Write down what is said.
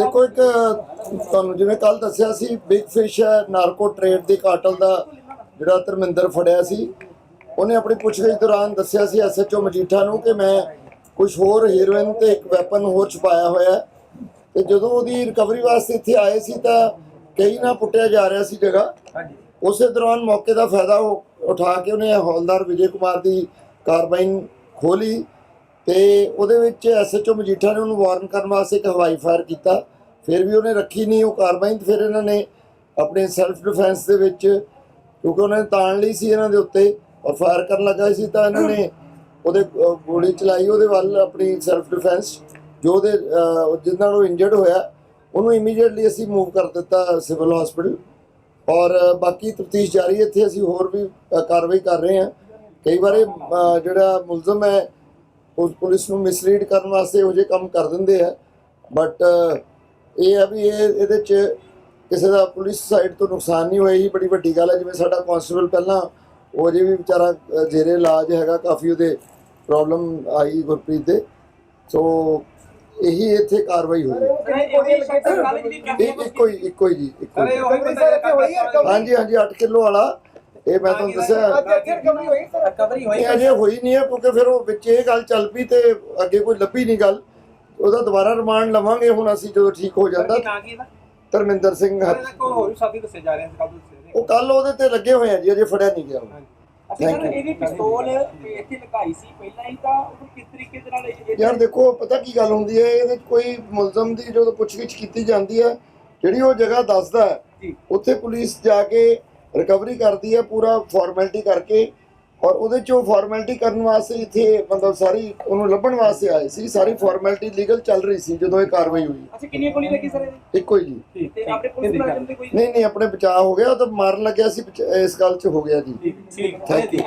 ਦੇਖੋ ਇੱਕ ਤੁਹਾਨੂੰ ਜਿਵੇਂ ਕੱਲ ਦੱਸਿਆ ਸੀ ਬਿਗ ਫਿਸ਼ ਨਾਰਕੋ ਟ੍ਰੇਡ ਦੇ ਕਾਟਲ ਦਾ ਜਿਹੜਾ ਧਰਮਿੰਦਰ ਫੜਿਆ ਸੀ। ਉਹਨੇ ਆਪਣੀ ਪੁੱਛਗਿੱਛ ਦੌਰਾਨ ਦੱਸਿਆ ਸੀ ਐਸਐਚਓ ਮਜੀਠਾ ਨੂੰ ਕਿ ਮੈਂ ਕੁਝ ਹੋਰ ਹੀਰੋਇਨ ਤੇ ਇੱਕ ਵੈਪਨ ਹੋਰ ਛੁਪਾਇਆ ਹੋਇਆ ਹੈ। ਤੇ ਜਦੋਂ ਉਹਦੀ ਰਿਕਵਰੀ ਵਾਸਤੇ ਇੱਥੇ ਆਏ ਸੀ ਤਾਂ ਕਈ ਨਾ ਪੁੱਟਿਆ ਜਾ ਰਿਹਾ ਸੀ ਜਗ੍ਹਾ। ਹਾਂਜੀ। ਉਸੇ ਦੌਰਾਨ ਮੌਕੇ ਦਾ ਫਾਇਦਾ ਉਠਾ ਕੇ ਉਹਨੇ ਹੌਲਦਾਰ ਵਿਜੇ ਕੁਮਾਰ ਦੀ ਕਾਰਬਾਈਨ ਖੋਲੀ ਤੇ ਉਹਦੇ ਵਿੱਚ ਐਸਐਚਓ ਮਜੀਠਾ ਨੇ ਉਹਨੂੰ ਵਾਰਨ ਕਰਨ ਵਾਸਤੇ ਇੱਕ ਹਵਾਈ ਫਾਇਰ ਕੀਤਾ। ਫਿਰ ਵੀ ਉਹਨੇ ਰੱਖੀ ਨਹੀਂ ਉਹ ਕਾਰਵਾਈ ਤੇ ਫਿਰ ਇਹਨਾਂ ਨੇ ਆਪਣੇ ਸੈਲਫ ਡਿਫੈਂਸ ਦੇ ਵਿੱਚ ਕਿਉਂਕਿ ਉਹਨਾਂ ਨੇ ਤਾਣ ਲਈ ਸੀ ਇਹਨਾਂ ਦੇ ਉੱਤੇ ਔਰ ਫਾਇਰ ਕਰਨ ਲੱਗਾ ਸੀ ਤਾਂ ਇਹਨਾਂ ਨੇ ਉਹਦੇ ਗੋਲੀ ਚਲਾਈ ਉਹਦੇ ਵੱਲ ਆਪਣੀ ਸੈਲਫ ਡਿਫੈਂਸ ਜੋ ਉਹਦੇ ਅਹ, ਨਾਲ ਉਹ ਇੰਜਰਡ ਹੋਇਆ ਉਹਨੂੰ ਇਮੀਡੀਏਟਲੀ ਅਸੀਂ ਮੂਵ ਕਰ ਦਿੱਤਾ ਸਿਵਲ ਹਸਪੀਟਲ ਔਰ ਬਾਕੀ ਤਫਤੀਸ਼ ਜਾਰੀ ਹੈ ਇੱਥੇ ਅਸੀਂ ਹੋਰ ਵੀ ਕਾਰਵਾਈ ਕਰ ਰਹੇ ਹਾਂ। ਕਈ ਵਾਰੀ ਜਿਹੜਾ ਮੁਲਜ਼ਮ ਹੈ ਉਸ ਪੁਲਿਸ ਨੂੰ ਮਿਸਲੀਡ ਕਰਨ ਵਾਸਤੇ ਇਹੋ ਜਿਹੇ ਕੰਮ ਕਰ ਦਿੰਦੇ ਆ। ਬਟ ਇਹ ਆ ਵੀ ਇਹ ਇਹਦੇ ਚ ਕਿਸੇ ਦਾ ਪੁਲਿਸ ਸਾਈਡ ਤੋਂ ਨੁਕਸਾਨ ਨਹੀਂ ਹੋਇਆ ਇਹ ਬੜੀ ਵੱਡੀ ਗੱਲ ਹੈ ਜਿਵੇਂ ਸਾਡਾ ਕਾਂਸਟੇਬਲ ਪਹਿਲਾਂ ਉਹ ਅਜੇ ਵੀ ਵਿਚਾਰਾ ਜੇਰੇ ਇਲਾਜ ਹੈਗਾ ਕਾਫੀ ਉਹਦੇ ਪ੍ਰੋਬਲਮ ਆਈ ਗੁਰਪ੍ਰੀਤ ਦੇ। ਸੋ ਇਹੀ ਇੱਥੇ ਕਾਰਵਾਈ ਹੋਈ ਇੱਕੋ ਹੀ ਇੱਕੋ ਹੀ ਜੀ ਇੱਕੋ ਉਹ ਹੈ ਹਾਂਜੀ ਹਾਂਜੀ 8 ਕਿਲੋ ਵਾਲਾ। ਇਹ ਮੈਂ ਤੁਹਾਨੂੰ ਦੱਸਿਆ। ਰਿਕਵਰੀ ਹੋਈ ਇਹ ਅਜੇ ਹੋਈ ਨਹੀਂ ਹੈ ਕਿਉਂਕਿ ਫਿਰ ਉਹ ਵਿੱਚ ਇਹ ਗੱਲ ਚੱਲ ਪਈ ਤੇ ਅੱਗੇ ਕੋਈ ਲੱਭੀ ਨਹੀਂ ਗੱਲ। ਉਹਦਾ ਦੁਬਾਰਾ ਰਿਮਾਂਡ ਲਵਾਂਗੇ ਹੁਣ ਅਸੀਂ ਜਦੋਂ ਠੀਕ ਹੋ ਜਾਂਦਾ। ਧਰਮਿੰਦਰ ਸਿੰਘ ਉਹ ਕੱਲ ਉਹਦੇ ਤੇ ਲੱਗੇ ਹੋਏ ਆ ਜੀ ਅਜੇ ਫੜਿਆ ਨਹੀਂ ਗਿਆ। ਅਸੀਂ ਸਰ. ਇਹਦੀ ਪਿਸਤੌਲ ਇੱਥੇ ਲਗਾਈ ਸੀ ਪਹਿਲਾਂ ਹੀ ਤਾਂ ਉਹ ਕਿਸ ਤਰੀਕੇ ਦੇ ਨਾਲ ਇਹ- ਯਾਰ ਦੇਖੋ ਪਤਾ ਕੀ ਗੱਲ ਹੁੰਦੀ ਹੈ ਇਹਦੇ ਕੋਈ ਮੁਲਜ਼ਮ ਦੀ ਜਦੋਂ ਪੁੱਛਗਿੱਛ ਕੀਤੀ ਜਾਂਦੀ ਹੈ ਜਿਹੜੀ ਉਹ ਜਗ੍ਹਾ ਦੱਸਦਾ। ਉੱਥੇ ਪੁਲਿਸ ਜਾ ਕੇ ਰਿਕਵਰੀ ਕਰਦੀ ਹੈ ਪੂਰਾ ਫਾਰਮੈਲਿਟੀ ਕਰਕੇ ਔਰ ਉਹਦੇ 'ਚ ਫਾਰਮੈਲਿਟੀ ਕਰਨ ਵਾਸਤੇ ਇੱਥੇ ਮਤਲਬ ਸਾਰੀ ਉਹਨੂੰ ਲੱਭਣ ਵਾਸਤੇ ਆਏ ਸੀ ਸਾਰੀ ਫਾਰਮੈਲਿਟੀ ਲੀਗਲ ਚੱਲ ਰਹੀ ਸੀ ਜਦੋਂ ਇਹ ਕਾਰਵਾਈ ਹੋਈ। ਅੱਛਾ ਕਿੰਨੀਆਂ ਗੋਲੀ ਲੱਗੀ ਸਰ ਇਹਦੀ? ਇੱਕੋ ਹੀ ਜੀ। ਤੇ ਆਪਣੇ ਪੁਲਿਸ ਮੁਲਾਜ਼ਮ ਤੇ ਕੋਈ ਨਹੀਂ ਨਹੀਂ ਆਪਣੇ ਬਚਾਅ ਹੋ ਗਿਆ ਉਹ ਤਾਂ ਮਾਰਨ ਲੱਗਿਆ ਸੀ ਬਚ- ਇਸ ਗੱਲ 'ਚ ਹੋ ਗਿਆ ਜੀ। ਠੀਕ ਥੈਂਕ ਯੂ